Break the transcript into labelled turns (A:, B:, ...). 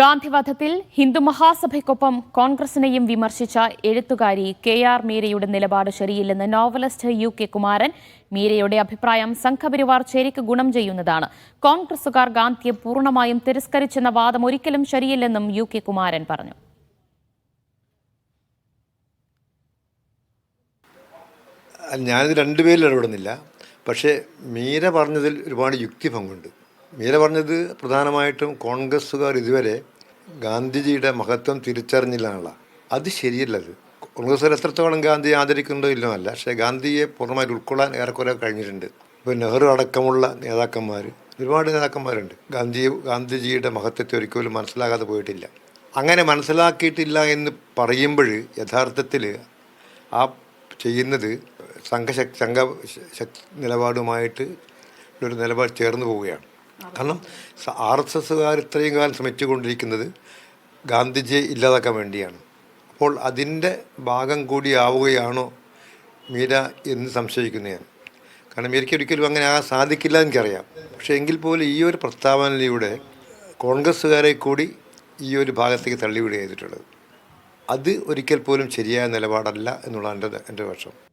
A: ഗാന്ധിവധത്തിൽ ഹിന്ദു മഹാസഭയ്ക്കൊപ്പം കോൺഗ്രസിനെയും വിമർശിച്ച എഴുത്തുകാരി K R മീരയുടെ നിലപാട് ശരിയില്ലെന്ന് നോവലിസ്റ്റ് യു കെ കുമാരൻ മീരയുടെ അഭിപ്രായം സംഘപരിവാർ ചേരിക്ക് ഗുണം ചെയ്യുന്നതാണ്. കോൺഗ്രസുകാർ ഗാന്ധിയെ പൂർണമായും തിരസ്കരിച്ചെന്ന വാദം ഒരിക്കലും ശരിയില്ലെന്നും യു കെ കുമാരൻ പറഞ്ഞു.
B: ഞാനിത് രണ്ടുപേരിൽ ഇടപെടുന്നില്ല. പക്ഷേ മീര പറഞ്ഞതിൽ ഒരുപാട് യുക്തിഭംഗുണ്ട് മീര പറഞ്ഞത് പ്രധാനമായിട്ടും കോൺഗ്രസ്സുകാർ ഇതുവരെ ഗാന്ധിജിയുടെ മഹത്വം തിരിച്ചറിഞ്ഞില്ല അത് ശരിയല്ലത് കോൺഗ്രസ്സുകാർ എത്രത്തോളം ഗാന്ധിയെ ആദരിക്കുന്നുണ്ടോ ഇല്ലോ അല്ല പക്ഷേ ഗാന്ധിയെ പൂർണമായിട്ട് ഉൾക്കൊള്ളാൻ ഏറെക്കുറെ കഴിഞ്ഞിട്ടുണ്ട്. ഇപ്പോൾ നെഹ്റു അടക്കമുള്ള നേതാക്കന്മാർ ഒരുപാട് നേതാക്കന്മാരുണ്ട്. ഗാന്ധി ഗാന്ധിജിയുടെ മഹത്വത്തെ ഒരിക്കലും മനസ്സിലാകാതെ പോയിട്ടില്ല. അങ്ങനെ മനസ്സിലാക്കിയിട്ടില്ല എന്ന് പറയുമ്പോൾ യഥാർത്ഥത്തിൽ ആ ചെയ്യുന്നത് സംഘശക്തി സംഘ നിലപാടുമായിട്ട് ഒരു നിലപാട് ചേർന്ന് പോവുകയാണ്. കാരണം ആർ എസ് എസ്സുകാർ ഇത്രയും കാലം ശ്രമിച്ചുകൊണ്ടിരിക്കുന്നത് ഗാന്ധിജിയെ ഇല്ലാതാക്കാൻ വേണ്ടിയാണ്. അപ്പോൾ അതിന്റെ ഭാഗം കൂടിയാവുകയാണോ മീര എന്ന് സംശയിക്കുന്നു ഞാൻ. കാരണം മീരയ്ക്ക് ഒരിക്കലും അങ്ങനെ ആകാൻ സാധിക്കില്ല എനിക്കറിയാം. പക്ഷേ എങ്കിൽ പോലും ഈ ഒരു പ്രസ്താവനയിലൂടെ കോൺഗ്രസ്സുകാരെ കൂടി ഈ ഒരു ഭാഗത്തേക്ക് തള്ളിവിടുക ചെയ്തിട്ടുള്ളത്. അത് ഒരിക്കൽ പോലും ശരിയായ നിലപാടല്ല എന്നുള്ളതാണ് എന്റെ എന്റെ പക്ഷം.